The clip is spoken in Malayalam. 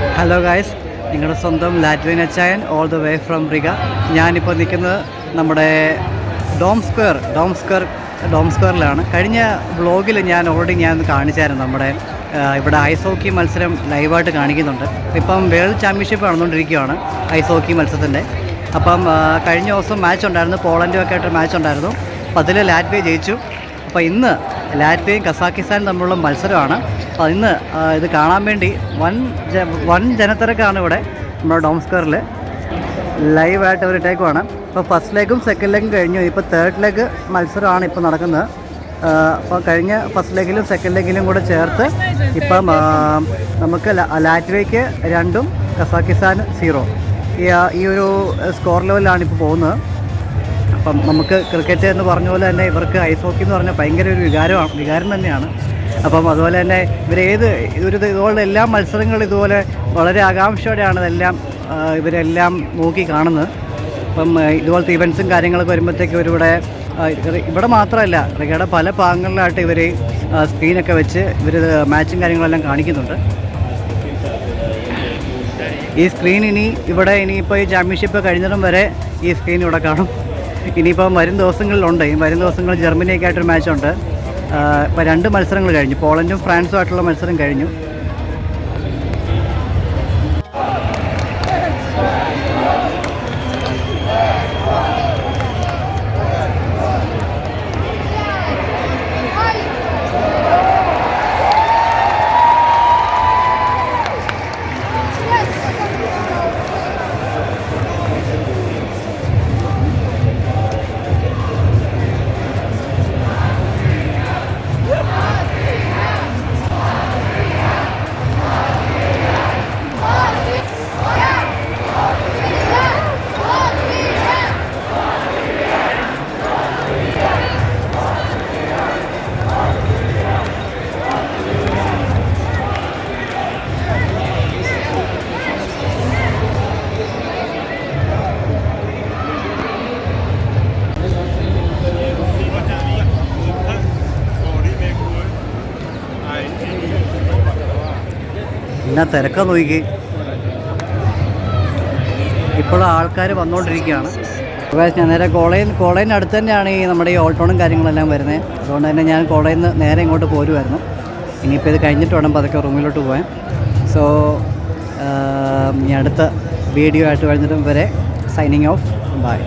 ഹലോ ഗായ്സ് നിങ്ങളുടെ സ്വന്തം ലാറ്റ്വിൻ അച്ചായൻ all the way from Riga ഞാനിപ്പോൾ നിൽക്കുന്നത് നമ്മുടെ Dome Square Dome Square Dome സ്ക്വയറിലാണ് കഴിഞ്ഞ വ്ളോഗിൽ ഞാൻ ഓൾറെഡി ഞാൻ കാണിച്ചായിരുന്നു നമ്മുടെ ഇവിടെ ഐസ് ഹോക്കി മത്സരം ലൈവായിട്ട് കാണിക്കുന്നുണ്ട്. ഇപ്പം വേൾഡ് ചാമ്പ്യൻഷിപ്പ് നടന്നുകൊണ്ടിരിക്കുകയാണ് ഐസ് ഹോക്കി മത്സരത്തിന്റെ അപ്പം കഴിഞ്ഞ ദിവസം മാച്ച് ഉണ്ടായിരുന്നു. പോളണ്ടും ആയിട്ട് മാച്ച് ഉണ്ടായിരുന്നു. അപ്പോൾ അതിൽ ലാറ്റ്വിയ ജയിച്ചു. അപ്പോൾ ഇന്ന് ലാറ്റ്വിയയും കസാക്കിസ്ഥാനും തമ്മിലുള്ള മത്സരമാണ്. അപ്പോൾ ഇന്ന് ഇത് കാണാൻ വേണ്ടി വൻ വൻ ജനത്തിരക്കാണ് ഇവിടെ നമ്മുടെ ഡോംസ്കറിൽ ലൈവായിട്ട് ഒരു ഇട്ടേക്കുവാണ് ഇപ്പോൾ ഫസ്റ്റ് ലെഗും സെക്കൻഡ് ലെഗും കഴിഞ്ഞു. ഇപ്പോൾ തേർഡ് ലെഗ് മത്സരമാണ് ഇപ്പോൾ നടക്കുന്നത്. അപ്പോൾ കഴിഞ്ഞ ഫസ്റ്റ് ലെഗിലും സെക്കൻഡ് ലെഗിലും കൂടെ ചേർത്ത് ഇപ്പം നമുക്ക് ല- രണ്ടും കസാക്കിസ്ഥാൻ സീറോ ഈ ഒരു സ്കോർ ലെവലിലാണ് ഇപ്പോൾ പോകുന്നത്. അപ്പം നമുക്ക് ക്രിക്കറ്റ് എന്ന് പറഞ്ഞ പോലെ തന്നെ ഇവർക്ക് ഐസ് ഹോക്കി എന്ന് പറഞ്ഞാൽ ഭയങ്കര ഒരു വികാരമാണ് വികാരം തന്നെയാണ്. അപ്പം അതുപോലെ തന്നെ ഇവരേത് ഒരു ഇതുപോലെ എല്ലാ മത്സരങ്ങളും ഇതുപോലെ വളരെ ആകാംക്ഷയോടെയാണ് ഇതെല്ലാം ഇവരെല്ലാം നോക്കി കാണുന്നത്. അപ്പം ഇതുപോലത്തെ ഇവൻസും കാര്യങ്ങളൊക്കെ വരുമ്പോഴത്തേക്കും ഇവരിവിടെ ഇവിടെ മാത്രമല്ല ക്രിക്കറ്റ് പല ഭാഗങ്ങളിലായിട്ട് ഇവർ സ്ക്രീനൊക്കെ വെച്ച് ഇവർ മാച്ചും കാര്യങ്ങളെല്ലാം കാണിക്കുന്നുണ്ട്. ഈ സ്ക്രീൻ ഇനി ഇവിടെ ഇനിയിപ്പോൾ ഈ ചാമ്പ്യൻഷിപ്പ് കഴിഞ്ഞിടം വരെ ഈ സ്ക്രീൻ ഇവിടെ കാണും. ഇനിയിപ്പം വരും ദിവസങ്ങളിലുണ്ട്. ഈ വരും ദിവസങ്ങളിൽ ജർമ്മനിയൊക്കെ ആയിട്ടൊരു മാച്ചുണ്ട് ഇപ്പോൾ രണ്ട് മത്സരങ്ങൾ കഴിഞ്ഞു. പോളണ്ടും ഫ്രാൻസും ആയിട്ടുള്ള മത്സരം കഴിഞ്ഞു. എന്നാ തിരക്കാൻ നോക്കി ഇപ്പോൾ ആൾക്കാർ വന്നുകൊണ്ടിരിക്കുകയാണ് പ്രകാശ് ഞാൻ നേരെ കോളേജ് കോളേജിന്റെ അടുത്ത് തന്നെയാണ് ഈ നമ്മുടെ ഈ ഓൾട്ടോണും കാര്യങ്ങളെല്ലാം വരുന്നത് അതുകൊണ്ട് തന്നെ ഞാൻ കോളേജിൽ നിന്ന് നേരെ ഇങ്ങോട്ട് പോരുമായിരുന്നു ഇനിയിപ്പോൾ ഇത് കഴിഞ്ഞിട്ട് വേണം പതുക്കെ റൂമിലോട്ട് പോകാൻ സോ ഇനി അടുത്ത വീഡിയോ ആയിട്ട് കഴിഞ്ഞിട്ടും വരെ സൈനിങ് ഓഫ് ബൈ